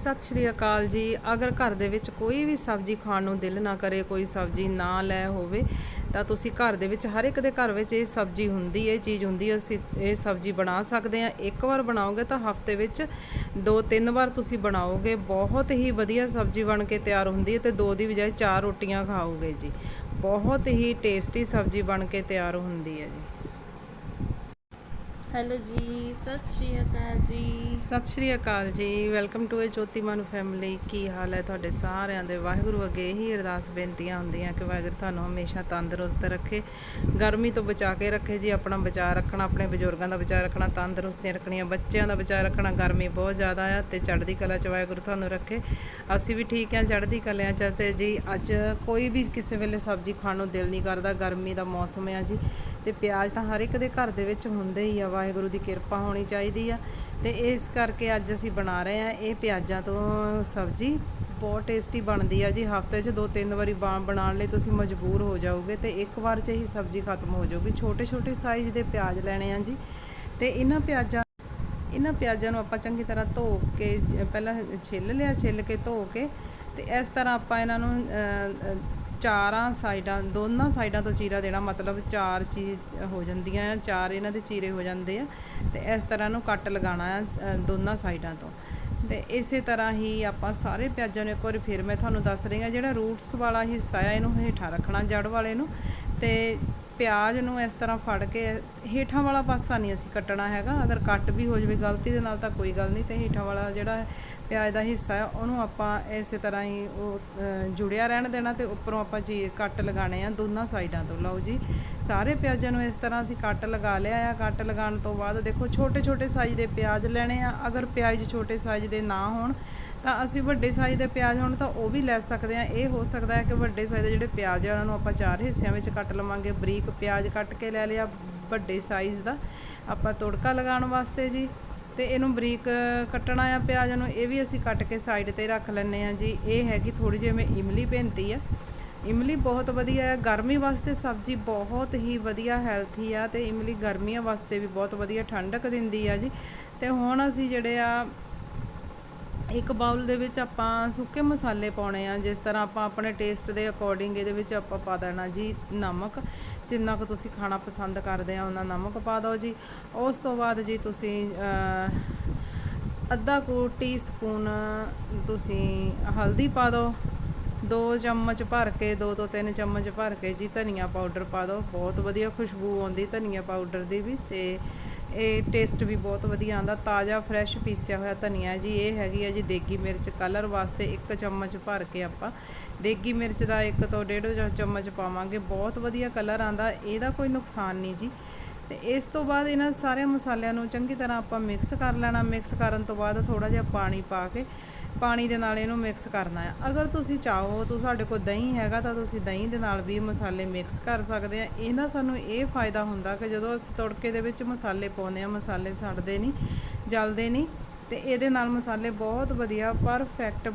ਸਤਿ ਸ਼੍ਰੀ ਅਕਾਲ ਜੀ। ਅਗਰ ਘਰ ਦੇ ਵਿੱਚ ਕੋਈ ਵੀ ਸਬਜ਼ੀ ਖਾਣ ਨੂੰ ਦਿਲ ਨਾ ਕਰੇ, ਕੋਈ ਸਬਜ਼ੀ ਨਾ ਲੈ ਹੋਵੇ, ਤਾਂ ਤੁਸੀਂ ਘਰ ਦੇ ਵਿੱਚ ਹਰ ਇੱਕ ਦੇ ਘਰ ਵਿੱਚ ਇਹ ਸਬਜ਼ੀ ਹੁੰਦੀ ਹੈ, ਇਹ ਚੀਜ਼ ਹੁੰਦੀ ਹੈ, ਅਸੀਂ ਇਹ ਸਬਜ਼ੀ ਬਣਾ ਸਕਦੇ ਹਾਂ। ਇੱਕ ਵਾਰ ਬਣਾਓਗੇ ਤਾਂ ਹਫ਼ਤੇ ਵਿੱਚ ਦੋ ਤਿੰਨ ਵਾਰ ਤੁਸੀਂ ਬਣਾਓਗੇ। ਬਹੁਤ ਹੀ ਵਧੀਆ ਸਬਜ਼ੀ ਬਣ ਕੇ ਤਿਆਰ ਹੁੰਦੀ ਹੈ ਤੇ ਦੋ ਦੀ ਬਜਾਏ ਚਾਰ ਰੋਟੀਆਂ ਖਾਓਗੇ ਜੀ। ਬਹੁਤ ਹੀ ਟੇਸਟੀ ਸਬਜ਼ੀ ਬਣ ਕੇ ਤਿਆਰ ਹੁੰਦੀ ਹੈ ਜੀ। ਹੈਲੋ ਜੀ, ਸਤਿ ਸ਼੍ਰੀ ਅਕਾਲ ਜੀ। ਸਤਿ ਸ਼੍ਰੀ Akal ji, welcome to a ਜੋਤੀ ਮਨ ਫੈਮਿਲੀ ਕੀ ਹਾਲ ਹੈ ਤੁਹਾਡੇ ਸਾਰਿਆਂ ਦੇ? ਵਾਹਿਗੁਰੂ ਅੱਗੇ ਇਹੀ ਅਰਦਾਸ ਬੇਨਤੀਆਂ ਹੁੰਦੀਆਂ ਕਿ ਵਾਹਿਗੁਰੂ ਤੁਹਾਨੂੰ ਹਮੇਸ਼ਾ ਤੰਦਰੁਸਤ ਰੱਖੇ। ਗਰਮੀ ਤੋਂ ਬਚਾ ਕੇ ਰੱਖੇ ਜੀ, ਆਪਣਾ ਬਚਾਅ ਰੱਖਣਾ, ਆਪਣੇ ਬਜ਼ੁਰਗਾਂ ਦਾ ਬਚਾਅ ਰੱਖਣਾ ਤੰਦਰੁਸਤੀਆਂ ਰੱਖਣੀਆਂ, ਬੱਚਿਆਂ ਦਾ ਬਚਾਅ ਰੱਖਣਾ, ਗਰਮੀ ਬਹੁਤ ਜ਼ਿਆਦਾ ਆ ਤੇ ਚੜ੍ਹਦੀ ਕਲਾ ਚ ਵਾਹਿਗੁਰੂ ਤੁਹਾਨੂੰ ਰੱਖੇ। ਅਸੀਂ ਵੀ ਠੀਕ ਹਾਂ, ਚੜ੍ਹਦੀ ਕਲਿਆਂ ਚ ਤੇ ਜੀ, ਅੱਜ ਕੋਈ ਵੀ ਕਿਸੇ ਵੇਲੇ ਸਬਜ਼ੀ ਖਾਣ ਨੂੰ ਦਿਲ ਨਹੀਂ ਕਰਦਾ, ਗਰਮੀ ਦਾ ਮੌਸਮ ਆ ਜੀ। ਤੇ ਪਿਆਜ਼ ਤਾਂ ਹਰ ਇੱਕ ਦੇ ਘਰ ਦੇ ਵਿੱਚ ਹੁੰਦੇ ਹੀ ਆ, ਵਾਹਿਗੁਰੂ ਦੀ ਕਿਰਪਾ ਹੋਣੀ ਚਾਹੀਦੀ ਆ। ਤੇ ਇਸ ਕਰਕੇ ਅੱਜ ਅਸੀਂ ਬਣਾ ਰਹੇ ਆ, ਇਹ ਪਿਆਜ਼ਾਂ ਤੋਂ ਸਬਜ਼ੀ। ਬਹੁਤ ਟੇਸਟੀ ਬਣਦੀ ਆ ਜੀ, ਹਫ਼ਤੇ 'ਚ ਦੋ ਤਿੰਨ ਵਾਰੀ ਬਾ- ਬਣਾਉਣ ਲਈ ਤੁਸੀਂ ਮਜਬੂਰ ਹੋ ਜਾਓਗੇ ਤੇ ਇੱਕ ਵਾਰ 'ਚ ਹੀ ਸਬਜ਼ੀ ਖਤਮ ਹੋ ਜਾਊਗੀ। ਛੋਟੇ ਛੋਟੇ ਸਾਈਜ਼ ਦੇ ਪਿਆਜ਼ ਲੈਣੇ ਆ ਜੀ। ਤੇ ਇਹਨਾਂ ਪਿਆਜ਼ਾਂ ਇਹਨਾਂ ਪਿਆਜ਼ਾਂ ਨੂੰ ਆਪਾਂ ਚੰਗੀ ਤਰ੍ਹਾਂ ਧੋ ਕੇ, ਪਹਿਲਾਂ ਛਿੱਲ ਲਿਆ, ਛਿੱਲ ਕੇ ਧੋ ਕੇ ਤੇ ਇਸ ਤਰ੍ਹਾਂ ਆਪਾਂ ਇਹਨਾਂ ਨੂੰ ਚਾਰਾਂ ਸਾਈਡਾਂ, ਦੋਨਾਂ ਸਾਈਡਾਂ ਤੋਂ ਚੀਰਾ ਦੇਣਾ, ਮਤਲਬ ਚਾਰ ਚੀਜ਼ ਹੋ ਜਾਂਦੀਆਂ ਆ ਚਾਰ ਇਹਨਾਂ ਦੇ ਚੀਰੇ ਹੋ ਜਾਂਦੇ ਆ, ਤੇ ਇਸ ਤਰ੍ਹਾਂ ਨੂੰ ਕੱਟ ਲਗਾਉਣਾ ਆ ਦੋਨਾਂ ਸਾਈਡਾਂ ਤੋਂ। ਤੇ ਇਸੇ ਤਰ੍ਹਾਂ ਹੀ ਆਪਾਂ ਸਾਰੇ ਪਿਆਜ਼ਾਂ ਨੂੰ ਇੱਕ ਵਾਰੀ ਫਿਰ ਮੈਂ ਤੁਹਾਨੂੰ ਦੱਸ ਰਹੀ ਹਾਂ, ਜਿਹੜਾ ਰੂਟਸ ਵਾਲਾ ਹਿੱਸਾ ਆ, ਇਹਨੂੰ ਹੇਠਾਂ ਰੱਖਣਾ ਜੜ ਵਾਲੇ ਨੂੰ, ਤੇ ਪਿਆਜ਼ ਨੂੰ ਇਸ ਤਰ੍ਹਾਂ ਫੜ ਕੇ ਹੇਠਾਂ ਵਾਲਾ ਪਾਸਾ ਨਹੀਂ ਅਸੀਂ ਕੱਟਣਾ ਹੈਗਾ। ਅਗਰ ਕੱਟ ਵੀ ਹੋ ਜਾਵੇ ਗਲਤੀ ਦੇ ਨਾਲ ਤਾਂ ਕੋਈ ਗੱਲ ਨਹੀਂ, ਤੇ ਹੇਠਾਂ ਵਾਲਾ ਜਿਹੜਾ ਪਿਆਜ਼ ਦਾ ਹਿੱਸਾ ਹੈ, ਉਹਨੂੰ ਆਪਾਂ ਇਸੇ ਤਰ੍ਹਾਂ ਹੀ ਉਹ ਜੁੜਿਆ ਰਹਿਣ ਦੇਣਾ ਤੇ ਉੱਪਰੋਂ ਆਪਾਂ ਜੀ ਕੱਟ ਲਗਾਣੇ ਆ ਦੋਨਾਂ ਸਾਈਡਾਂ ਤੋਂ। ਲਓ ਜੀ, ਸਾਰੇ ਪਿਆਜ਼ਾਂ ਨੂੰ ਇਸ ਤਰ੍ਹਾਂ ਅਸੀਂ ਕੱਟ ਲਗਾ ਲਿਆ ਆ। ਕੱਟ ਲਗਾਉਣ ਤੋਂ ਬਾਅਦ ਦੇਖੋ ਛੋਟੇ ਛੋਟੇ ਸਾਈਜ਼ ਦੇ ਪਿਆਜ਼ ਲੈਣੇ ਆ। ਅਗਰ ਪਿਆਜ਼ ਛੋਟੇ ਸਾਈਜ਼ ਦੇ ਨਾ ਹੋਣ ਤਾਂ ਅਸੀਂ ਵੱਡੇ ਸਾਈਜ਼ ਦੇ ਪਿਆਜ਼ ਹੋਣ ਤਾਂ ਉਹ ਵੀ ਲੈ ਸਕਦੇ ਆ ਇਹ ਹੋ ਸਕਦਾ ਹੈ ਕਿ ਵੱਡੇ ਸਾਈਜ਼ ਦੇ ਜਿਹੜੇ ਪਿਆਜ਼ ਆ, ਉਹਨਾਂ ਨੂੰ ਆਪਾਂ ਚਾਰ ਹਿੱਸਿਆਂ ਵਿੱਚ ਕੱਟ ਲਵਾਂਗੇ। ਬਰੀਕ ਪਿਆਜ਼ ਕੱਟ ਕੇ ਲੈ ਲਿਆ ਵੱਡੇ ਸਾਈਜ਼ ਦਾ। ਆਪਾਂ ਤੜਕਾ ਲਗਾਉਣ ਵਾਸਤੇ ਜੀ, ਤੇ ਇਹਨੂੰ ਬਰੀਕ ਕੱਟਣਾ ਆ ਪਿਆਜ਼ ਨੂੰ। ਇਹ ਵੀ ਅਸੀਂ ਕੱਟ ਕੇ ਸਾਈਡ ਤੇ ਰੱਖ ਲੈਣੇ ਆ ਜੀ। ਇਹ ਹੈਗੀ ਥੋੜੀ ਜਿਹੀ ਮੈਂ ਇਮਲੀ ਭੇਂਤੀ ਆ। ਇਮਲੀ ਬਹੁਤ ਵਧੀਆ ਹੈ ਗਰਮੀ ਵਾਸਤੇ ਸਬਜ਼ੀ ਬਹੁਤ ਹੀ ਵਧੀਆ ਹੈਲਥੀ ਆ, ਤੇ ਇਮਲੀ ਗਰਮੀਆਂ ਵਾਸਤੇ ਵੀ ਬਹੁਤ ਵਧੀਆ, ਠੰਡਕ ਦਿੰਦੀ ਆ ਜੀ। ਤੇ ਹੁਣ ਅਸੀਂ ਜਿਹੜੇ ਆ ਇੱਕ ਬਾਉਲ ਦੇ ਵਿੱਚ ਆਪਾਂ ਸੁੱਕੇ ਮਸਾਲੇ ਪਾਉਣੇ ਆ, ਜਿਸ ਤਰ੍ਹਾਂ ਆਪਾਂ ਆਪਣੇ ਟੇਸਟ ਦੇ ਅਕੋਰਡਿੰਗ ਇਹਦੇ ਵਿੱਚ ਆਪਾਂ ਪਾ ਦੇਣਾ ਜੀ ਨਮਕ। ਜਿੰਨਾ ਕੁ ਤੁਸੀਂ ਖਾਣਾ ਪਸੰਦ ਕਰਦੇ ਆ ਉਹਨਾਂ ਨਮਕ ਪਾ ਦਿਓ ਜੀ। ਉਸ ਤੋਂ ਬਾਅਦ ਜੀ ਤੁਸੀਂ ਅੱਧਾ ਕੁ ਟੀਸਪੂਨ ਤੁਸੀਂ ਹਲਦੀ ਪਾ ਦਿਓ। ਦੋ ਚਮਚ ਭਰ ਕੇ, ਦੋ ਤੋਂ ਤਿੰਨ ਚਮਚ ਭਰ ਕੇ ਜੀ ਧਨੀਆ ਪਾਊਡਰ ਪਾ ਦਿਓ। ਬਹੁਤ ਵਧੀਆ ਖੁਸ਼ਬੂ ਆਉਂਦੀ ਧਨੀਆ ਪਾਊਡਰ ਦੀ ਵੀ ਤੇ ਇਹ ਟੇਸਟ ਵੀ ਬਹੁਤ ਵਧੀਆ ਆਉਂਦਾ, ਤਾਜ਼ਾ ਫਰੈਸ਼ ਪੀਸਿਆ ਹੋਇਆ ਧਨੀਆ ਜੀ, ਇਹ ਹੈਗੀ ਆ ਜੀ ਦੇਗੀ ਮਿਰਚ ਕਲਰ ਵਾਸਤੇ ਇੱਕ ਚਮਚ ਭਰ ਕੇ ਆਪਾਂ। ਦੇਗੀ ਮਿਰਚ ਦਾ ਇੱਕ ਤੋਂ ਡੇਢ ਚਮਚ ਪਾਵਾਂਗੇ, ਬਹੁਤ ਵਧੀਆ ਕਲਰ ਆਂਦਾ ਇਹਦਾ ਕੋਈ ਨੁਕਸਾਨ ਨਹੀਂ ਜੀ। ਤੇ ਇਸ ਤੋਂ ਬਾਅਦ ਇਹਨਾਂ ਸਾਰੇ ਮਸਾਲਿਆਂ ਨੂੰ ਚੰਗੀ ਤਰ੍ਹਾਂ ਆਪਾਂ ਮਿਕਸ ਕਰ ਲੈਣਾ ਮਿਕਸ ਕਰਨ ਤੋਂ ਬਾਅਦ ਥੋੜਾ ਜਿਹਾ ਪਾਣੀ ਪਾ ਕੇ ਪਾਣੀ ਦੇ ਨਾਲ ਇਹਨੂੰ ਮਿਕਸ ਕਰਨਾ ਹੈ ਅਗਰ ਤੁਸੀਂ ਚਾਹੋ, ਤਾਂ ਸਾਡੇ ਕੋਲ ਦਹੀਂ ਹੈਗਾ ਤਾਂ ਤੁਸੀਂ ਦਹੀਂ ਦੇ ਨਾਲ ਵੀ ਮਸਾਲੇ ਮਿਕਸ ਕਰ ਸਕਦੇ ਆ। ਇਹਦਾ ਸਾਨੂੰ ਇਹ ਫਾਇਦਾ ਹੁੰਦਾ ਕਿ ਜਦੋਂ ਅਸੀਂ ਤੜਕੇ ਦੇ ਵਿੱਚ ਮਸਾਲੇ ਪਾਉਂਦੇ ਆ, ਮਸਾਲੇ ਸੜਦੇ ਨਹੀਂ, ਜਲਦੇ ਨਹੀਂ, ਤੇ ਇਹਦੇ ਨਾਲ ਮਸਾਲੇ ਬਹੁਤ ਵਧੀਆ ਪਰਫੈਕਟ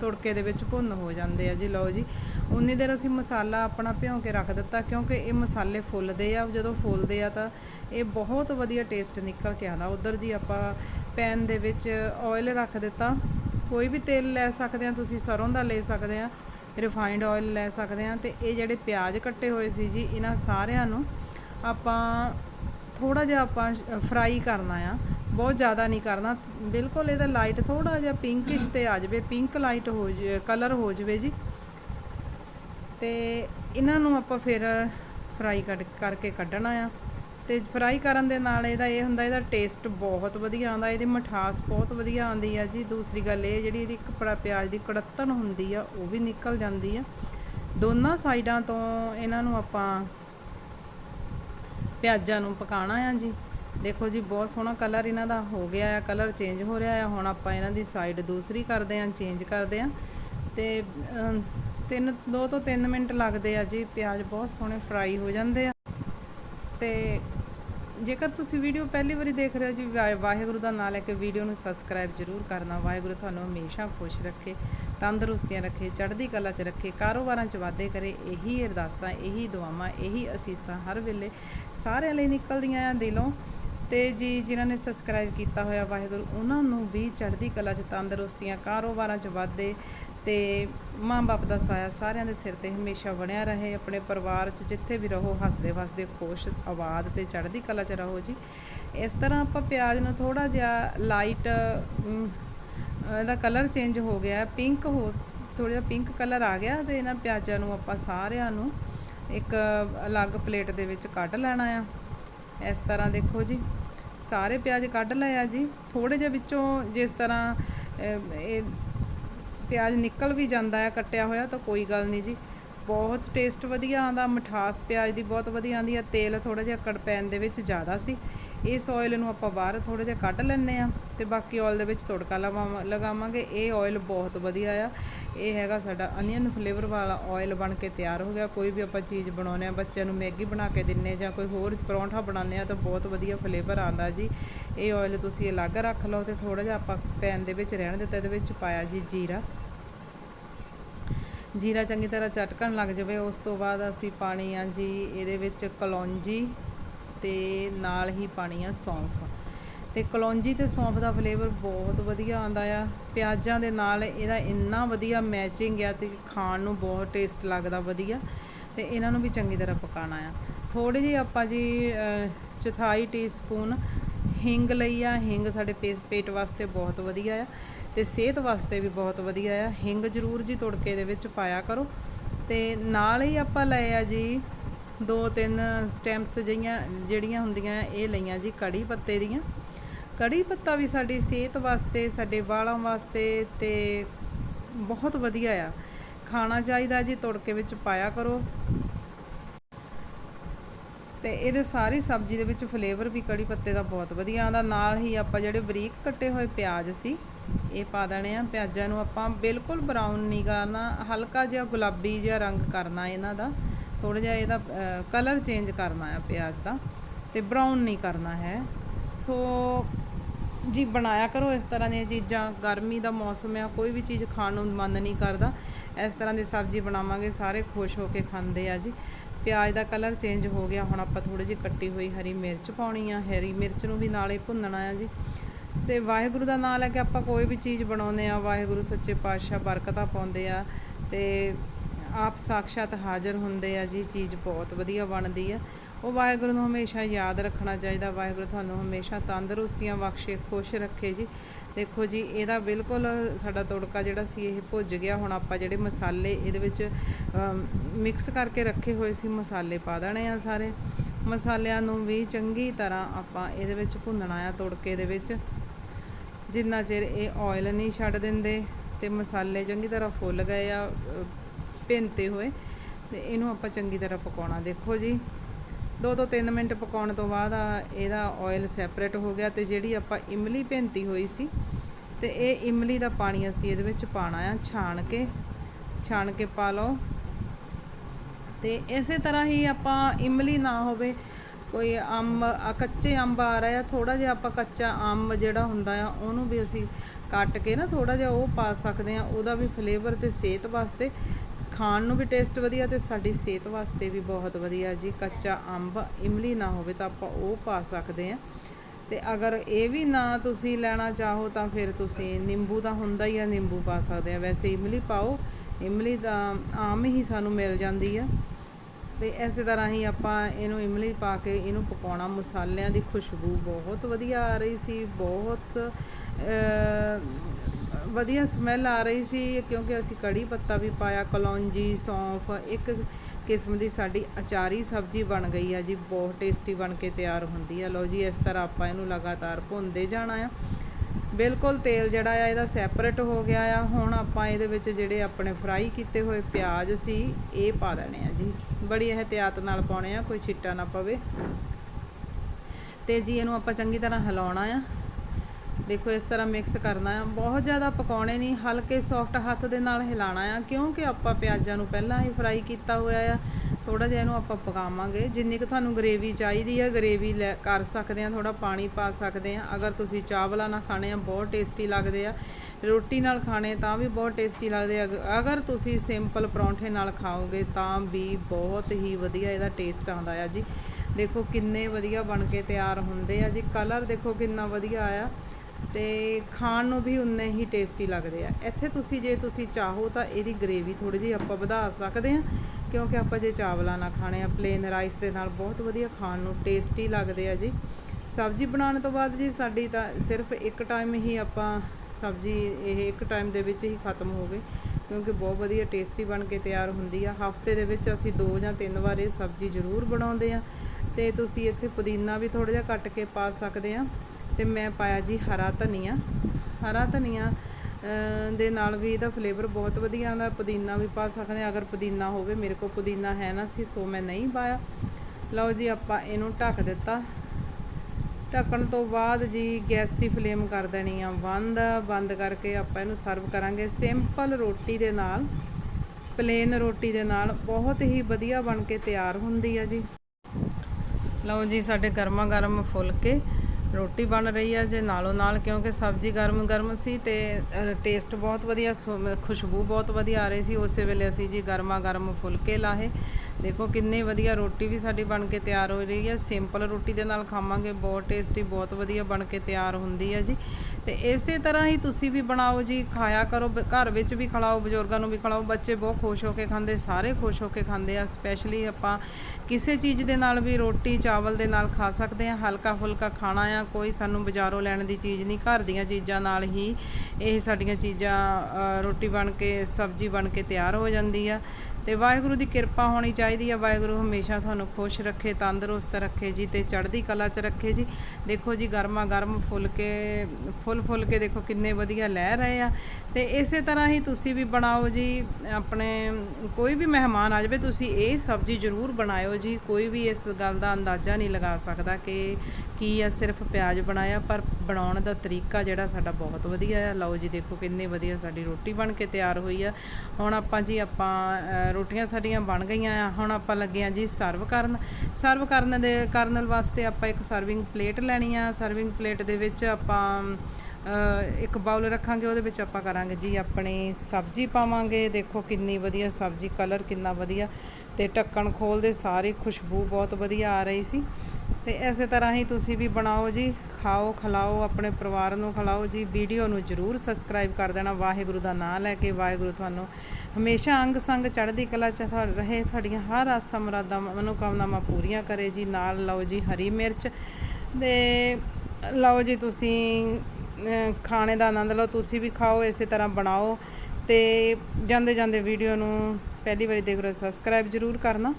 ਤੁੜਕੇ ਦੇ ਵਿੱਚ ਭੁੰਨ ਹੋ ਜਾਂਦੇ ਆ ਜੀ। ਲਓ ਜੀ, ਉਨੀ ਦੇਰ ਅਸੀਂ ਮਸਾਲਾ ਆਪਣਾ ਭਿਉਂ ਕੇ ਰੱਖ ਦਿੱਤਾ ਕਿਉਂਕਿ ਇਹ ਮਸਾਲੇ ਫੁੱਲਦੇ ਆ। ਜਦੋਂ ਫੁੱਲਦੇ ਆ ਤਾਂ ਇਹ ਬਹੁਤ ਵਧੀਆ ਟੇਸਟ ਨਿਕਲ ਕੇ ਆਉਂਦਾ। ਉਧਰ ਜੀ ਆਪਾਂ ਪੈਨ ਦੇ ਵਿੱਚ ਆਇਲ ਰੱਖ ਦਿੱਤਾ। ਕੋਈ ਵੀ ਤੇਲ ਲੈ ਸਕਦੇ ਆ, ਤੁਸੀਂ ਸਰੋਂ ਦਾ ਲੈ ਸਕਦੇ ਆ ਰਿਫਾਈਨਡ ਆਇਲ ਲੈ ਸਕਦੇ ਆ ਤੇ ਇਹ ਜਿਹੜੇ ਪਿਆਜ਼ ਕੱਟੇ ਹੋਏ ਸੀ ਜੀ, ਇਹਨਾਂ ਸਾਰਿਆਂ ਨੂੰ ਆਪਾਂ ਥੋੜਾ ਜਿਹਾ ਆਪਾਂ ਫਰਾਈ ਕਰਨਾ ਆ। ਬਹੁਤ ਜ਼ਿਆਦਾ ਨਹੀਂ ਕਰਨਾ। ਬਿਲਕੁਲ ਇਹਦਾ ਲਾਈਟ ਥੋੜਾ ਜਿਹਾ ਪਿੰਕਿਸ਼ ਤੇ ਆ ਜਾਵੇ ਪਿੰਕ ਲਾਈਟ ਹੋ ਜਾਵੇ ਕਲਰ ਹੋ ਜਾਵੇ ਜੀ। ਤੇ ਇਹਨਾਂ ਨੂੰ ਆਪਾਂ ਫਿਰ ਫਰਾਈ ਕਰਕੇ ਕੱਢਣਾ ਆ। ਤੇ ਫਰਾਈ ਕਰਨ ਦੇ ਨਾਲ ਇਹਦਾ ਇਹ ਹੁੰਦਾ, ਇਹਦਾ ਟੇਸਟ ਬਹੁਤ ਵਧੀਆ ਆਉਂਦਾ, ਇਹਦੀ ਮਿਠਾਸ ਬਹੁਤ ਵਧੀਆ ਆਉਂਦੀ ਆ ਜੀ। ਦੂਸਰੀ ਗੱਲ ਇਹ ਜਿਹੜੀ ਇਹਦੀ ਕਪੜਾ ਪਿਆਜ਼ ਦੀ ਕੜੱਤਣ ਹੁੰਦੀ ਆ, ਉਹ ਵੀ ਨਿਕਲ ਜਾਂਦੀ ਆ। ਦੋਨਾਂ ਸਾਈਡਾਂ ਤੋਂ ਇਹਨਾਂ ਨੂੰ ਆਪਾਂ ਪਿਆਜ਼ਾਂ ਨੂੰ ਪਕਾਉਣਾ ਆ ਜੀ। ਦੇਖੋ ਜੀ, ਬਹੁਤ ਸੋਹਣਾ ਕਲਰ ਇਹਨਾਂ ਦਾ ਹੋ ਗਿਆ ਆ, ਕਲਰ ਚੇਂਜ ਹੋ ਰਿਹਾ ਆ। ਹੁਣ ਆਪਾਂ ਇਹਨਾਂ ਦੀ ਸਾਈਡ ਦੂਸਰੀ ਕਰਦੇ ਆ ਚੇਂਜ ਕਰਦੇ ਆ। ਤੇ ਤਿੰਨ, ਦੋ ਤੋਂ 3 ਮਿੰਟ ਲੱਗਦੇ ਆ ਜੀ, ਪਿਆਜ਼ ਬਹੁਤ ਸੋਹਣੇ ਫਰਾਈ ਹੋ ਜਾਂਦੇ ਆ। ਤੇ ਜੇਕਰ ਤੁਸੀਂ ਵੀਡੀਓ ਪਹਿਲੀ ਵਾਰੀ ਦੇਖ ਰਹੇ ਹੋ ਜੀ ਵਾ- ਵਾਹਿਗੁਰੂ ਦਾ ਨਾਮ ਲੈ ਕੇ ਵੀਡੀਓ ਨੂੰ ਸਬਸਕ੍ਰਾਈਬ ਜ਼ਰੂਰ ਕਰਨਾ। ਵਾਹਿਗੁਰੂ ਤੁਹਾਨੂੰ ਹਮੇਸ਼ਾ ਖੁਸ਼ ਰੱਖੇ, ਤੰਦਰੁਸਤੀਆਂ ਰੱਖੇ, ਚੜ੍ਹਦੀ ਕਲਾ 'ਚ ਰੱਖੇ, ਕਾਰੋਬਾਰਾਂ 'ਚ ਵਾਧੇ ਕਰੇ, ਇਹੀ ਅਰਦਾਸਾਂ, ਇਹੀ ਦੁਆਵਾਂ, ਇਹੀ ਅਸੀਸਾਂ ਹਰ ਵੇਲੇ ਸਾਰਿਆਂ ਲਈ ਨਿਕਲਦੀਆਂ ਆ ਦਿਲੋਂ। ਤੇ ਜੀ, ਜਿਨ੍ਹਾਂ ਨੇ ਸਬਸਕ੍ਰਾਈਬ ਕੀਤਾ ਹੋਇਆ ਵਾਹਿਗੁਰੂ, ਉਹਨਾਂ ਨੂੰ ਵੀ ਚੜ੍ਹਦੀ ਕਲਾ 'ਚ ਤੰਦਰੁਸਤੀਆਂ, ਕਾਰੋਬਾਰਾਂ 'ਚ ਵਾਧੇ ਤੇ ਮਾਂ-ਬਾਪ ਦਾ ਸਾਇਆ ਸਾਰਿਆਂ ਦੇ ਸਿਰ ਤੇ ਹਮੇਸ਼ਾ ਬਣਿਆ ਰਹੇ, ਆਪਣੇ ਪਰਿਵਾਰ 'ਚ ਜਿੱਥੇ ਵੀ ਰਹੋ, ਹੱਸਦੇ ਵਸਦੇ ਖੁਸ਼ ਆਬਾਦ ਤੇ ਚੜ੍ਹਦੀ ਕਲਾ 'ਚ ਰਹੋ ਜੀ। ਇਸ ਤਰ੍ਹਾਂ ਆਪਾਂ ਪਿਆਜ਼ ਨੂੰ ਥੋੜਾ ਜਿਹਾ ਲਾਈਟ ਇਹਦਾ ਕਲਰ ਚੇਂਜ ਹੋ ਗਿਆ ਪਿੰਕ ਹੋ ਥੋੜਾ ਜਿਹਾ ਪਿੰਕ ਕਲਰ ਆ ਗਿਆ ਤੇ ਇਹਨਾਂ ਪਿਆਜ਼ਾਂ ਨੂੰ ਆਪਾਂ ਸਾਰਿਆਂ ਨੂੰ ਇੱਕ ਅਲੱਗ ਪਲੇਟ ਦੇ ਵਿੱਚ ਕੱਢ ਲੈਣਾ ਆ। ਇਸ ਤਰ੍ਹਾਂ ਦੇਖੋ ਜੀ, ਸਾਰੇ ਪਿਆਜ਼ ਕੱਢ ਲਏ ਆ ਜੀ। ਥੋੜੇ ਜਿਹਾ ਵਿੱਚੋਂ ਜਿਸ ਤਰ੍ਹਾਂ ਇਹ ਪਿਆਜ਼ ਨਿਕਲ ਵੀ ਜਾਂਦਾ ਹੈ ਕੱਟਿਆ ਹੋਇਆ ਤਾਂ ਕੋਈ ਗੱਲ ਨਹੀਂ ਜੀ। ਬਹੁਤ ਟੇਸਟ ਵਧੀਆ ਆਉਂਦਾ, ਮਠਾਸ ਪਿਆਜ਼ ਦੀ ਬਹੁਤ ਵਧੀਆ ਆਉਂਦੀ ਹੈ ਤੇਲ ਥੋੜਾ ਜਿਹਾ ਕੜਪੈਨ ਦੇ ਵਿੱਚ ਜ਼ਿਆਦਾ ਸੀ। ਇਸ ਆਇਲ ਨੂੰ ਆਪਾਂ ਬਾਹਰ ਥੋੜਾ ਜਿਹਾ ਕੱਢ ਲੈਂਦੇ ਆ ਤੇ ਬਾਕੀ ਆਇਲ ਦੇ ਵਿੱਚ ਤੜਕਾ ਲਵਾਵਾਂ, ਲਗਾਵਾਂਗੇ। ਇਹ ਆਇਲ ਬਹੁਤ ਵਧੀਆ ਆ। ਇਹ ਹੈਗਾ ਸਾਡਾ ਅਨੀਅਨ ਫਲੇਵਰ ਵਾਲਾ ਆਇਲ ਬਣ ਕੇ ਤਿਆਰ ਹੋ ਗਿਆ। ਕੋਈ ਵੀ ਆਪਾਂ ਚੀਜ਼ ਬਣਾਉਂਦੇ ਆ ਬੱਚਿਆਂ ਨੂੰ ਮੈਗੀ ਬਣਾ ਕੇ ਦਿੰਨੇ ਜਾਂ ਕੋਈ ਹੋਰ ਪਰੌਂਠਾ ਬਣਾਉਂਦੇ ਆ ਤਾਂ ਬਹੁਤ ਵਧੀਆ ਫਲੇਵਰ ਆਉਂਦਾ ਜੀ। ਇਹ ਆਇਲ ਤੁਸੀਂ ਅਲੱਗ ਰੱਖ ਲਓ ਤੇ ਥੋੜਾ ਜਿਹਾ ਆਪਾਂ ਪੈਨ ਦੇ ਵਿੱਚ ਰਹਿਣ ਦਿੱਤਾ, ਇਹਦੇ ਵਿੱਚ ਪਾਇਆ ਜੀ ਜੀਰਾ। ਜੀਰਾ ਚੰਗੀ ਤਰ੍ਹਾਂ ਚਟਕਣ ਲੱਗ ਜਾਵੇ ਉਸ ਤੋਂ ਬਾਅਦ ਅਸੀਂ ਪਾਣੀ ਆ ਜੀ ਇਹਦੇ ਵਿੱਚ ਕਲੌਂਜੀ ਤੇ ਨਾਲ ਹੀ ਪਾਣੀ ਆ ਸੌਂਫ। ਤੇ ਕਲੌਂਜੀ ਤੇ ਸੌਂਫ ਦਾ ਫਲੇਵਰ ਬਹੁਤ ਵਧੀਆ ਆਉਂਦਾ ਆ। ਪਿਆਜ਼ਾਂ ਦੇ ਨਾਲ ਇਹਦਾ ਇੰਨਾ ਵਧੀਆ ਮੈਚਿੰਗ ਆ ਤੇ ਖਾਣ ਨੂੰ ਬਹੁਤ ਟੇਸਟ ਲੱਗਦਾ ਵਧੀਆ ਤੇ ਇਹਨਾਂ ਨੂੰ ਵੀ ਚੰਗੀ ਤਰ੍ਹਾਂ ਪਕਾਉਣਾ ਆ। ਥੋੜੀ ਜਿਹੀ ਆਪਾਂ ਜੀ ਅਹ, ਚੌਥਾਈ ਟੀਸਪੂਨ ਹਿੰਗ ਲਈ ਆ। ਹਿੰਗ ਸਾਡੇ ਪੇ- ਪੇਟ ਵਾਸਤੇ ਬਹੁਤ ਵਧੀਆ ਆ। ਤੇ ਸਿਹਤ ਵਾਸਤੇ ਵੀ ਬਹੁਤ ਵਧੀਆ ਆ। ਹਿੰਗ ਜ਼ਰੂਰ ਜੀ ਤੁੜਕੇ ਦੇ ਵਿੱਚ ਪਾਇਆ ਕਰੋ। ਤੇ ਨਾਲ ਹੀ ਆਪਾਂ ਲਏ ਆ ਜੀ ਦੋ ਤਿੰਨ ਸਟੈਂਪਸ ਜਿਹੀਆਂ, ਜਿਹੜੀਆਂ ਹੁੰਦੀਆਂ, ਇਹ ਲਈਆਂ ਜੀ ਕੜੀ ਪੱਤੇ ਦੀਆਂ। ਕੜੀ ਪੱਤਾ ਵੀ ਸਾਡੀ ਸਿਹਤ ਵਾਸਤੇ, ਸਾਡੇ ਵਾਲਾਂ ਵਾਸਤੇ ਤੇ ਬਹੁਤ ਵਧੀਆ ਆ। ਖਾਣਾ ਚਾਹੀਦਾ ਜੀ ਤੁੜਕੇ ਵਿੱਚ ਪਾਇਆ ਕਰੋ। ਤੇ ਇਹਦੇ ਸਾਰੀ ਸਬਜ਼ੀ ਦੇ ਵਿੱਚ ਫਲੇਵਰ ਵੀ ਕੜੀ ਪੱਤੇ ਦਾ ਬਹੁਤ ਵਧੀਆ ਆਉਂਦਾ। ਨਾਲ ਹੀ ਆਪਾਂ ਜਿਹੜੇ ਬਰੀਕ ਕੱਟੇ ਹੋਏ ਪਿਆਜ਼ ਸੀ ਇਹ ਪਾ ਦੇਣੇ ਆ, ਪਿਆਜ਼ਾਂ ਨੂੰ ਆਪਾਂ ਬਿਲਕੁਲ ਬਰਾਊਨ ਨਹੀਂ ਕਰਨਾ, ਹਲਕਾ ਜਿਹਾ ਗੁਲਾਬੀ ਜਿਹਾ ਰੰਗ ਕਰਨਾ ਇਹਨਾਂ ਦਾ। ਥੋੜਾ ਜਿਹਾ ਇਹਦਾ ਕਲਰ ਚੇਂਜ ਕਰਨਾ ਆ ਪਿਆਜ਼ ਦਾ, ਤੇ ਬਰਾਊਨ ਨਹੀਂ ਕਰਨਾ ਹੈ। ਸੋ ਜੀ, ਬਣਾਇਆ ਕਰੋ ਇਸ ਤਰ੍ਹਾਂ ਦੀਆਂ ਚੀਜ਼ਾਂ। ਗਰਮੀ ਦਾ ਮੌਸਮ ਆ, ਕੋਈ ਵੀ ਚੀਜ਼ ਖਾਣ ਨੂੰ ਮਨ ਨਹੀਂ ਕਰਦਾ। ਇਸ ਤਰ੍ਹਾਂ ਦੀ ਸਬਜ਼ੀ ਬਣਾਵਾਂਗੇ, ਸਾਰੇ ਖੁਸ਼ ਹੋ ਕੇ ਖਾਂਦੇ ਆ ਜੀ। ਪਿਆਜ਼ ਦਾ ਕਲਰ ਚੇਂਜ ਹੋ ਗਿਆ, ਹੁਣ ਆਪਾਂ ਥੋੜੀ ਜਿਹੀ ਕੱਟੀ ਹੋਈ ਹਰੀ ਮਿਰਚ ਪਾਉਣੀ ਆ। ਹਰੀ ਮਿਰਚ ਨੂੰ ਵੀ ਨਾਲੇ ਭੁੰਨਣਾ ਆ ਜੀ। ਤੇ ਵਾਹਿਗੁਰੂ ਦਾ ਨਾਮ ਲੈ ਕੇ ਆਪਾਂ ਕੋਈ ਵੀ ਚੀਜ਼ ਬਣਾਉਂਦੇ ਆ ਵਾਹਿਗੁਰੂ ਸੱਚੇ ਪਾਤਸ਼ਾਹ ਬਰਕਤਾਂ ਪਾਉਂਦੇ ਆ ਤੇ ਆਪ ਸਾਖਸ਼ਾਤ ਹਾਜ਼ਰ ਹੁੰਦੇ ਆ ਜੀ, ਚੀਜ਼ ਬਹੁਤ ਵਧੀਆ ਬਣਦੀ ਆ। ਉਹ ਵਾਹਿਗੁਰੂ ਨੂੰ ਹਮੇਸ਼ਾ ਯਾਦ ਰੱਖਣਾ ਚਾਹੀਦਾ, ਵਾਹਿਗੁਰੂ ਤੁਹਾਨੂੰ ਹਮੇਸ਼ਾ ਤੰਦਰੁਸਤੀਆਂ ਬਖਸ਼ੇ, ਖੁਸ਼ ਰੱਖੇ ਜੀ। ਦੇਖੋ ਜੀ, ਇਹਦਾ ਬਿਲਕੁਲ ਸਾਡਾ ਤੜਕਾ ਜਿਹੜਾ ਸੀ, ਇਹ ਭੁੱਜ ਗਿਆ। ਹੁਣ ਆਪਾਂ ਜਿਹੜੇ ਮਸਾਲੇ ਇਹਦੇ ਵਿੱਚ ਮਿਕਸ ਕਰਕੇ ਰੱਖੇ ਹੋਏ ਸੀ, ਮਸਾਲੇ ਪਾ ਦੇਣੇ ਆ ਸਾਰੇ। ਮਸਾਲਿਆਂ ਨੂੰ ਵੀ ਚੰਗੀ ਤਰ੍ਹਾਂ ਆਪਾਂ ਇਹਦੇ ਵਿੱਚ ਭੁੰਨਣਾ ਆ, ਤੜਕੇ ਦੇ ਵਿੱਚ। ਜਿੰਨਾ ਚਿਰ ਇਹ ਆਇਲ ਨਹੀਂ ਛੱਡ ਦਿੰਦੇ ਤੇ ਮਸਾਲੇ ਚੰਗੀ ਤਰ੍ਹਾਂ ਫੁੱਲ ਗਏ ਆ ਅਹ, ਭਿੰਤੇ ਹੋਏ ਤੇ ਇਹਨੂੰ ਆਪਾਂ ਚੰਗੀ ਤਰ੍ਹਾਂ ਪਕਾਉਣਾ। ਦੇਖੋ ਜੀ ਦੋ ਤੋਂ 3 ਮਿੰਟ ਪਕਾਉਣ ਤੋਂ ਬਾਅਦ ਇਹਦਾ ਆਇਲ ਸੈਪਰੇਟ ਹੋ ਗਿਆ ਤੇ ਜਿਹੜੀ ਆਪਾਂ ਇਮਲੀ ਭਿੰਤੀ ਹੋਈ ਸੀ ਤੇ ਇਹ ਇਮਲੀ ਦਾ ਪਾਣੀ ਅਸੀਂ ਇਹਦੇ ਵਿੱਚ ਪਾਣਾ ਆ ਛਾਣ ਕੇ ਛਾਣ ਕੇ ਪਾ ਲਓ। ਤੇ ਇਸੇ ਤਰ੍ਹਾਂ ਹੀ ਆਪਾਂ ਇਮਲੀ ਨਾ ਹੋਵੇ ਕੋਈ ਅੰਬ, ਆ ਕੱਚੇ ਅੰਬ ਆ ਰਹੇ ਆ ਥੋੜਾ ਜਿਹਾ ਆਪਾਂ ਕੱਚਾ ਅੰਬ ਜਿਹੜਾ ਹੁੰਦਾ ਆ, ਉਹਨੂੰ ਵੀ ਅਸੀਂ ਕੱਟ ਕੇ ਨਾ ਥੋੜਾ ਜਿਹਾ ਉਹ ਪਾ ਸਕਦੇ ਆ, ਉਹਦਾ ਵੀ ਫਲੇਵਰ ਤੇ ਸਿਹਤ ਵਾਸਤੇ, ਖਾਣ ਨੂੰ ਵੀ ਟੇਸਟ ਵਧੀਆ ਤੇ ਸਾਡੀ ਸਿਹਤ ਵਾਸਤੇ ਵੀ ਬਹੁਤ ਵਧੀਆ ਜੀ। ਕੱਚਾ ਅੰਬ ਇਮਲੀ ਨਾ ਹੋਵੇ ਤਾਂ ਆਪਾਂ ਉਹ ਪਾ ਸਕਦੇ ਆ। ਤੇ ਅਗਰ ਇਹ ਵੀ ਨਾ ਤੁਸੀਂ ਲੈਣਾ ਚਾਹੋ ਤਾਂ ਫਿਰ ਤੁਸੀਂ ਨਿੰਬੂ ਤਾਂ ਹੁੰਦਾ ਹੀ ਆ, ਨਿੰਬੂ ਪਾ ਸਕਦੇ ਆ। ਵੈਸੇ ਇਮਲੀ ਪਾਓ, ਇਮਲੀ ਤਾਂ ਆਮ ਹੀ ਸਾਨੂੰ ਮਿਲ ਜਾਂਦੀ ਆ। ਤੇ ਇਸੇ ਤਰ੍ਹਾਂ ਹੀ ਆਪਾਂ ਇਹਨੂੰ ਇਮਲੀ ਪਾ ਕੇ ਇਹਨੂੰ ਪਕਾਉਣਾ। ਮਸਾਲਿਆਂ ਦੀ ਖੁਸ਼ਬੂ ਬਹੁਤ ਵਧੀਆ ਆ ਰਹੀ ਸੀ, ਬਹੁਤ ਵਧੀਆ ਸਮੈਲ ਆ ਰਹੀ ਸੀ, ਕਿਉਂਕਿ ਅਸੀਂ ਕੜੀ ਪੱਤਾ ਵੀ ਪਾਇਆ, ਕਲੌਂਜੀ, ਸੌਂਫ, ਇੱਕ ਕਿਸਮ ਦੀ ਸਾਡੀ ਅਚਾਰੀ ਸਬਜ਼ੀ ਬਣ ਗਈ ਆ ਜੀ, ਬਹੁਤ ਟੇਸਟੀ ਬਣ ਕੇ ਤਿਆਰ ਹੁੰਦੀ ਆ। ਲਓ ਜੀ, ਇਸ ਤਰ੍ਹਾਂ ਆਪਾਂ ਇਹਨੂੰ ਲਗਾਤਾਰ ਭੁੰਨਦੇ ਜਾਣਾ ਆ। ਬਿਲਕੁਲ ਤੇਲ ਜਿਹੜਾ ਆ, ਇਹਦਾ ਸੈਪਰੇਟ ਹੋ ਗਿਆ ਆ। ਹੁਣ ਆਪਾਂ ਇਹਦੇ ਵਿੱਚ ਜਿਹੜੇ ਆਪਣੇ ਫਰਾਈ ਕੀਤੇ ਹੋਏ ਪਿਆਜ਼ ਸੀ, ਇਹ ਪਾ ਦੇਣੇ ਆ ਜੀ। ਬੜੀ ਇਹਤਿਆਤ ਨਾਲ ਪਾਉਣੇ ਆ, ਕੋਈ ਛਿੱਟਾ ਨਾ ਪਵੇ। ਤੇ ਜੀ ਇਹਨੂੰ ਆਪਾਂ ਚੰਗੀ ਤਰ੍ਹਾਂ ਹਿਲਾਉਣਾ ਆ। ਦੇਖੋ, ਇਸ ਤਰ੍ਹਾਂ ਮਿਕਸ ਕਰਨਾ ਆ। ਬਹੁਤ ਜ਼ਿਆਦਾ ਪਕਾਉਣੇ ਨਹੀਂ, ਹਲਕੇ ਸੌਫਟ ਹੱਥ ਦੇ ਨਾਲ ਹਿਲਾਣਾ ਆ, ਕਿਉਂਕਿ ਆਪਾਂ ਪਿਆਜ਼ਾਂ ਨੂੰ ਪਹਿਲਾਂ ਹੀ ਫਰਾਈ ਕੀਤਾ ਹੋਇਆ ਆ। ਥੋੜਾ ਜਿਹਾ ਇਹਨੂੰ ਆਪਾਂ ਪਕਾਵਾਂਗੇ। ਜਿੰਨੀ ਕੁ ਤੁਹਾਨੂੰ ਗਰੇਵੀ ਚਾਹੀਦੀ ਆ ਗਰੇਵੀ ਲੈ ਕਰ ਸਕਦੇ ਆ ਥੋੜਾ ਪਾਣੀ ਪਾ ਸਕਦੇ ਆ। ਅਗਰ ਤੁਸੀਂ ਚਾਵਲਾਂ ਨਾਲ ਖਾਣੇ ਆ, ਬਹੁਤ ਟੇਸਟੀ ਲੱਗਦੇ ਆ। ਰੋਟੀ ਨਾਲ ਖਾਣੇ ਤਾਂ ਵੀ ਬਹੁਤ ਟੇਸਟੀ ਲੱਗਦੇ ਆ। ਅਗਰ ਤੁਸੀਂ ਸਿੰਪਲ ਪਰੌਂਠੇ ਨਾਲ ਖਾਓਗੇ ਤਾਂ ਵੀ ਬਹੁਤ ਹੀ ਵਧੀਆ ਇਹਦਾ ਟੇਸਟ ਆਉਂਦਾ ਆ ਜੀ। ਦੇਖੋ ਕਿੰਨੇ ਵਧੀਆ ਬਣ ਕੇ ਤਿਆਰ ਹੁੰਦੇ ਆ ਜੀ। ਕਲਰ ਦੇਖੋ ਕਿੰਨਾ ਵਧੀਆ ਆਇਆ। ਤੇ ਖਾਣ ਨੂੰ ਵੀ ਉਨੇ ਹੀ ਟੇਸਟੀ ਲੱਗਦੇ ਆ। ਇੱਥੇ ਤੁਸੀਂ ਜੇ ਤੁਸੀਂ ਚਾਹੋ ਤਾਂ ਇਹਦੀ ਗ੍ਰੇਵੀ ਥੋੜੀ ਜਿਹੀ ਆਪਾਂ ਵਧਾ ਸਕਦੇ ਆ। ਕਿਉਂਕਿ ਆਪਾਂ ਜੇ ਚਾਵਲਾਂ ਨਾਲ ਖਾਣੇ ਆ ਪਲੇਨ ਰਾਈਸ ਦੇ ਨਾਲ ਬਹੁਤ ਵਧੀਆ ਖਾਣ ਨੂੰ ਟੇਸਟੀ ਲੱਗਦੇ ਆ ਜੀ। ਸਬਜ਼ੀ ਬਣਾਉਣ ਤੋਂ ਬਾਅਦ ਜੀ ਸਾਡੀ ਤਾਂ ਸਿਰਫ ਇੱਕ ਟਾਈਮ ਹੀ ਆਪਾਂ ਸਬਜ਼ੀ ਇਹ ਇੱਕ ਟਾਈਮ ਦੇ ਵਿੱਚ ਹੀ ਖਤਮ ਹੋਵੇ, ਕਿਉਂਕਿ ਬਹੁਤ ਵਧੀਆ ਟੇਸਟੀ ਬਣ ਕੇ ਤਿਆਰ ਹੁੰਦੀ ਆ। ਹਫ਼ਤੇ ਦੇ ਵਿੱਚ ਅਸੀਂ ਦੋ ਜਾਂ ਤਿੰਨ ਵਾਰ ਇਹ ਸਬਜ਼ੀ ਜ਼ਰੂਰ ਬਣਾਉਂਦੇ ਆ। ਤੇ ਤੁਸੀਂ ਇੱਥੇ ਪੁਦੀਨਾ ਵੀ ਥੋੜਾ ਜਿਹਾ ਕੱਟ ਕੇ ਪਾ ਸਕਦੇ ਆ। ਤੇ ਮੈਂ ਪਾਇਆ ਜੀ ਹਰਾ ਧਨੀਆ। ਹਰਾ ਧਨੀਆ ਦੇ ਨਾਲ ਵੀ ਇਹਦਾ ਫਲੇਵਰ ਬਹੁਤ ਵਧੀਆ ਆਉਂਦਾ। ਪੁਦੀਨਾ ਵੀ ਪਾ ਸਕਦੇ ਆ। ਅਗਰ ਪੁਦੀਨਾ ਹੋਵੇ, ਮੇਰੇ ਕੋਲ ਪੁਦੀਨਾ ਹੈ ਨਾ ਸੀ, ਸੋ ਮੈਂ ਨਹੀਂ ਪਾਇਆ। ਲਓ ਜੀ, ਆਪਾਂ ਇਹਨੂੰ ਢੱਕ ਦਿੱਤਾ। ਢੱਕਣ ਤੋਂ ਬਾਅਦ ਜੀ ਗੈਸ ਦੀ ਫਲੇਮ ਕਰ ਦੇਣੀ ਆ ਬੰਦ। ਬੰਦ ਕਰਕੇ ਆਪਾਂ ਇਹਨੂੰ ਸਰਵ ਕਰਾਂਗੇ। ਸਿੰਪਲ ਰੋਟੀ ਦੇ ਨਾਲ, ਪਲੇਨ ਰੋਟੀ ਦੇ ਨਾਲ ਬਹੁਤ ਹੀ ਵਧੀਆ ਬਣ ਕੇ ਤਿਆਰ ਹੁੰਦੀ ਆ ਜੀ। ਲਓ ਜੀ, ਸਾਡੇ ਗਰਮਾ ਗਰਮ ਫੁਲਕੇ ਰੋਟੀ ਬਣ ਰਹੀ ਆ ਜੇ ਨਾਲੋਂ ਨਾਲ, ਕਿਉਂਕਿ ਸਬਜ਼ੀ ਗਰਮ ਗਰਮ ਸੀ ਤੇ ਟੇਸਟ ਬਹੁਤ ਵਧੀਆ, ਸੁ- ਖੁਸ਼ਬੂ ਬਹੁਤ ਵਧੀਆ ਆ ਰਹੀ ਸੀ। ਉਸੇ ਵੇਲੇ ਅਸੀਂ ਜੀ ਗਰਮਾ ਗਰਮ ਫੁਲਕੇ ਲਾਹੇ। ਦੇਖੋ ਕਿੰਨੀ ਵਧੀਆ ਰੋਟੀ ਵੀ ਸਾਡੀ ਬਣ ਕੇ ਤਿਆਰ ਹੋ ਰਹੀ ਹੈ। ਸਿੰਪਲ ਰੋਟੀ ਦੇ ਨਾਲ ਖਾਵਾਂਗੇ, ਬਹੁਤ ਟੇਸਟੀ, ਬਹੁਤ ਵਧੀਆ ਬਣ ਕੇ ਤਿਆਰ ਹੁੰਦੀ ਹੈ ਜੀ। ਤੇ ਇਸੇ ਤਰ੍ਹਾਂ ਹੀ ਤੁਸੀਂ ਵੀ ਬਣਾਓ ਜੀ, ਖਾਇਆ ਕਰੋ ਘਰ ਵਿੱਚ ਵੀ ਖਿਲਾਓ, ਬਜ਼ੁਰਗਾਂ ਨੂੰ ਵੀ ਖਿਲਾਓ, ਬੱਚੇ ਬਹੁਤ ਖੁਸ਼ ਹੋ ਕੇ ਖਾਂਦੇ, ਸਾਰੇ ਖੁਸ਼ ਹੋ ਕੇ ਖਾਂਦੇ ਆ। ਸਪੈਸ਼ਲੀ ਆਪਾਂ ਕਿਸੇ ਚੀਜ਼ ਦੇ ਨਾਲ ਵੀ ਰੋਟੀ, ਚਾਵਲ ਦੇ ਨਾਲ ਖਾ ਸਕਦੇ ਆ। ਹਲਕਾ ਫੁਲਕਾ ਖਾਣਾ ਆ, ਕੋਈ ਸਾਨੂੰ ਬਾਜ਼ਾਰੋਂ ਲੈਣ ਦੀ ਚੀਜ਼ ਨਹੀਂ, ਘਰ ਦੀਆਂ ਚੀਜ਼ਾਂ ਨਾਲ ਹੀ ਇਹ ਸਾਡੀਆਂ ਚੀਜ਼ਾਂ ਰੋਟੀ ਬਣ ਕੇ, ਸਬਜ਼ੀ ਬਣ ਕੇ ਤਿਆਰ ਹੋ ਜਾਂਦੀ ਆ। ਤੇ ਵਾਹਿਗੁਰੂ ਦੀ ਕਿਰਪਾ ਹੋਣੀ ਚਾਹੀਦੀ ਆ। ਵਾਹਿਗੁਰੂ ਹਮੇਸ਼ਾ ਤੁਹਾਨੂੰ ਖੁਸ਼ ਰੱਖੇ, ਤੰਦਰੁਸਤ ਰੱਖੇ ਜੀ ਤੇ ਚੜ੍ਹਦੀ ਕਲਾ 'ਚ ਰੱਖੇ ਜੀ। ਦੇਖੋ ਜੀ ਗਰਮਾ ਗਰਮ ਫੁੱਲ ਕੇ, ਫੁੱਲ ਫੁੱਲ ਕੇ ਦੇਖੋ ਕਿੰਨੇ ਵਧੀਆ ਲੈ ਰਹੇ ਆ। ਤੇ ਇਸੇ ਤਰ੍ਹਾਂ ਹੀ ਤੁਸੀਂ ਵੀ ਬਣਾਓ ਜੀ, ਆਪਣੇ ਕੋਈ ਵੀ ਮਹਿਮਾਨ ਆ ਜਾਵੇ, ਤੁਸੀਂ ਇਹ ਸਬਜ਼ੀ ਜ਼ਰੂਰ ਬਣਾਇਓ ਜੀ। ਕੋਈ ਵੀ ਇਸ ਗੱਲ ਦਾ ਅੰਦਾਜ਼ਾ ਨਹੀਂ ਲਗਾ ਸਕਦਾ ਕਿ ਕੀ ਆ, ਸਿਰਫ ਪਿਆਜ਼ ਬਣਾਇਆ, ਪਰ ਬਣਾਉਣ ਦਾ ਤਰੀਕਾ ਜਿਹੜਾ ਸਾਡਾ ਬਹੁਤ ਵਧੀਆ ਆ। ਲਓ ਜੀ, ਦੇਖੋ ਕਿੰਨੇ ਵਧੀਆ ਸਾਡੀ ਰੋਟੀ ਬਣ ਕੇ ਤਿਆਰ ਹੋਈ ਆ। ਹੁਣ ਆਪਾਂ ਜੀ, ਆਪਾਂ ਰੋਟੀਆਂ ਸਾਡੀਆਂ ਬਣ ਗਈਆਂ ਆ। ਹੁਣ ਆਪਾਂ ਲੱਗੇ ਆ ਜੀ ਸਰਵ ਕਰਨ। ਸਰਵ ਕਰਨ ਦੇ ਕਰਨ ਵਾਸਤੇ ਆਪਾਂ ਇੱਕ ਸਰਵਿੰਗ ਪਲੇਟ ਲੈਣੀ ਆ। ਸਰਵਿੰਗ ਪਲੇਟ ਦੇ ਵਿੱਚ ਆਪਾਂ ਇੱਕ ਬਾਉਲ ਰੱਖਾਂਗੇ, ਉਹਦੇ ਵਿੱਚ ਆਪਾਂ ਕਰਾਂਗੇ ਜੀ ਆਪਣੀ ਸਬਜ਼ੀ ਪਾਵਾਂਗੇ। ਦੇਖੋ ਕਿੰਨੀ ਵਧੀਆ ਸਬਜ਼ੀ, ਕਲਰ ਕਿੰਨਾ ਵਧੀਆ। ਤੇ ਢੱਕਣ ਖੋਲਦੇ ਸਾਰੀ ਖੁਸ਼ਬੂ ਬਹੁਤ ਵਧੀਆ ਆ ਰਹੀ ਸੀ। ਤੇ ਇਸੇ ਤਰ੍ਹਾਂ ਹੀ ਤੁਸੀਂ ਵੀ ਬਣਾਓ ਜੀ, ਖਾਓ, ਖਿਲਾਓ, ਆਪਣੇ ਪਰਿਵਾਰ ਨੂੰ ਖਿਲਾਓ ਜੀ। ਵੀਡੀਓ ਨੂੰ ਜਰੂਰ ਸਬਸਕ੍ਰਾਈਬ ਕਰ ਦੇਣਾ, ਵਾਹਿਗੁਰੂ ਦਾ ਨਾਮ ਲੈ ਕੇ। ਵਾਹਿਗੁਰੂ ਤੁਹਾਨੂੰ ਹਮੇਸ਼ਾ ਅੰਗ ਸੰਗ ਚੜ੍ਹਦੀ ਕਲਾ ਚ ਤੁਹਾ- ਰਹੇ, ਤੁਹਾਡੀਆਂ ਹਰ ਆਸਾਂ ਮੁਰਾਦਾਂ ਮਨੋਕਾਮਨਾਵਾਂ ਪੂਰੀਆਂ ਕਰੇ ਜੀ। ਨਾਲ ਲਓ ਜੀ ਹਰੀ ਮਿਰਚ। ਤੇ ਲਓ ਜੀ ਤੁਸੀਂ ਖਾਣੇ ਦਾ ਆਨੰਦ ਲਓ, ਤੁਸੀਂ ਵੀ ਖਾਓ, ਇਸੇ ਤਰ੍ਹਾਂ ਬਣਾਓ ਤੇ ਜਾਂਦੇ ਜਾਂਦੇ ਵੀਡੀਓ ਨੂੰ ਪਹਿਲੀ ਵਾਰੀ ਦੇਖ ਰਹੇ ਸਬਸਕ੍ਰਾਈਬ ਜਰੂਰ ਕਰਨਾ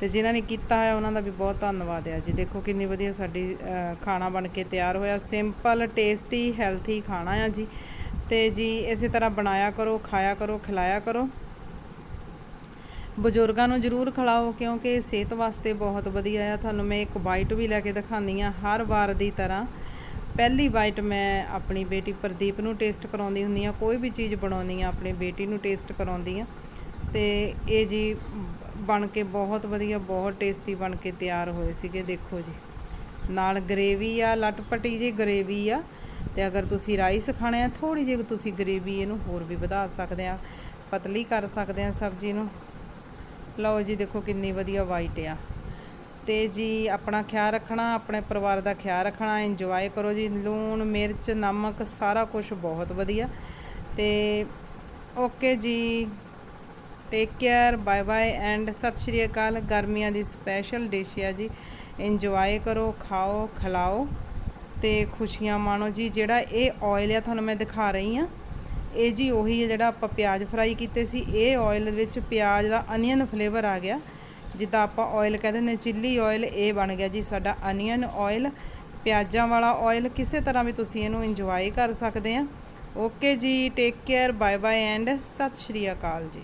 ਤੇ ਜਿਨ੍ਹਾਂ ਨੇ ਕੀਤਾ ਹੈ, ਉਹਨਾਂ ਦਾ ਵੀ ਬਹੁਤ ਧੰਨਵਾਦ ਹੈ ਜੀ। ਦੇਖੋ ਕਿੰਨੀ ਵਧੀਆ ਸਾਡੀ ਖਾਣਾ ਬਣ ਕੇ ਤਿਆਰ ਹੋਇਆ। ਸਿੰਪਲ ਟੇਸਟੀ ਹੈਲਥੀ ਖਾਣਾ ਆ ਜੀ। ਤੇ ਜੀ ਇਸੇ ਤਰ੍ਹਾਂ ਬਣਾਇਆ ਕਰੋ, ਖਾਇਆ ਕਰੋ, ਖਿਲਾਇਆ ਕਰੋ। ਬਜ਼ੁਰਗਾਂ ਨੂੰ ਜ਼ਰੂਰ ਖਿਲਾਓ, ਕਿਉਂਕਿ ਸਿਹਤ ਵਾਸਤੇ ਬਹੁਤ ਵਧੀਆ ਆ। ਤੁਹਾਨੂੰ ਮੈਂ ਇੱਕ ਬਾਈਟ ਵੀ ਲੈ ਕੇ ਦਿਖਾਉਂਦੀ ਆ ਹਰ ਵਾਰ ਦੀ ਤਰ੍ਹਾਂ। ਪਹਿਲੀ ਬਾਈਟ ਮੈਂ ਆਪਣੀ ਬੇਟੀ ਪ੍ਰਦੀਪ ਨੂੰ ਟੇਸਟ ਕਰਾਉਂਦੀ ਹੁੰਦੀ ਆ ਕੋਈ ਵੀ ਚੀਜ਼ ਬਣਾਉਂਦੀ ਆ ਆਪਣੀ ਬੇਟੀ ਨੂੰ ਟੇਸਟ ਕਰਾਉਂਦੀ ਆ ਤੇ ਇਹ ਜੀ ਬਣ ਕੇ ਬਹੁਤ ਵਧੀਆ, ਬਹੁਤ ਟੇਸਟੀ ਬਣ ਕੇ ਤਿਆਰ ਹੋਏ ਸੀਗੇ, ਦੇਖੋ ਜੀ। ਨਾਲ ਗਰੇਵੀ ਆ, ਲਟਪਟੀ ਜੀ ਗਰੇਵੀ ਆ। ਤੇ ਅਗਰ ਤੁਸੀਂ ਰਾਈਸ ਖਾਣੇ ਆ ਥੋੜੀ ਜਿਹੀ ਤੁਸੀਂ ਗਰੇਵੀ ਇਹਨੂੰ ਹੋਰ ਵੀ ਵਧਾ ਸਕਦੇ ਆ, ਪਤਲੀ ਕਰ ਸਕਦੇ ਆ ਸਬਜ਼ੀ ਨੂੰ। ਲਓ ਜੀ, ਦੇਖੋ ਕਿੰਨੀ ਵਧੀਆ ਵਾਈਟ ਆ। ਤੇ ਜੀ ਆਪਣਾ ਖਿਆਲ ਰੱਖਣਾ, ਆਪਣੇ ਪਰਿਵਾਰ ਦਾ ਖਿਆਲ ਰੱਖਣਾ ਇੰਜੋਏ ਕਰੋ ਜੀ, ਲੂਣ, ਮਿਰਚ, ਨਮਕ, ਸਾਰਾ ਕੁਝ ਬਹੁਤ ਵਧੀਆ। ਤੇ ਓਕੇ ਜੀ take care bye bye and Sat Sri Akal. ਗਰਮੀਆਂ ਦੀ ਸਪੈਸ਼ਲ ਡਿਸ਼ ਆ ਜੀ। ਇੰਜੋਏ ਕਰੋ, ਖਾਓ, ਖਿਲਾਓ ਤੇ ਖੁਸ਼ੀਆਂ ਮਾਣੋ ਜੀ। ਜਿਹੜਾ ਇਹ ਆਇਲ ਆ ਤੁਹਾਨੂੰ ਮੈਂ ਦਿਖਾ ਰਹੀ ਆ ਇਹ ਜੀ ਉਹੀ ਹੈ ਜਿਹੜਾ ਆਪਾਂ ਪਿਆਜ਼ ਫਰਾਈ ਕੀਤੇ ਸੀ। ਇਹ ਆਇਲ ਵਿੱਚ ਪਿਆਜ਼ ਦਾ ਅਨੀਅਨ ਫਲੇਵਰ ਆ ਗਿਆ। ਜਿੱਦਾਂ ਆਪਾਂ ਆਇਲ ਕਹਿ ਦਿੰਦੇ ਚਿੱਲੀ ਆਇਲ ਇਹ ਬਣ ਗਿਆ ਜੀ ਸਾਡਾ ਅਨੀਅਨ ਆਇਲ ਪਿਆਜ਼ਾਂ ਵਾਲਾ ਆਇਲ ਕਿਸੇ ਤਰ੍ਹਾਂ ਵੀ ਤੁਸੀਂ ਇਹਨੂੰ ਇੰਜੋਏ ਕਰ ਸਕਦੇ ਆ। ਓਕੇ ਜੀ take care bye bye and Sat Sri Akal ਜੀ।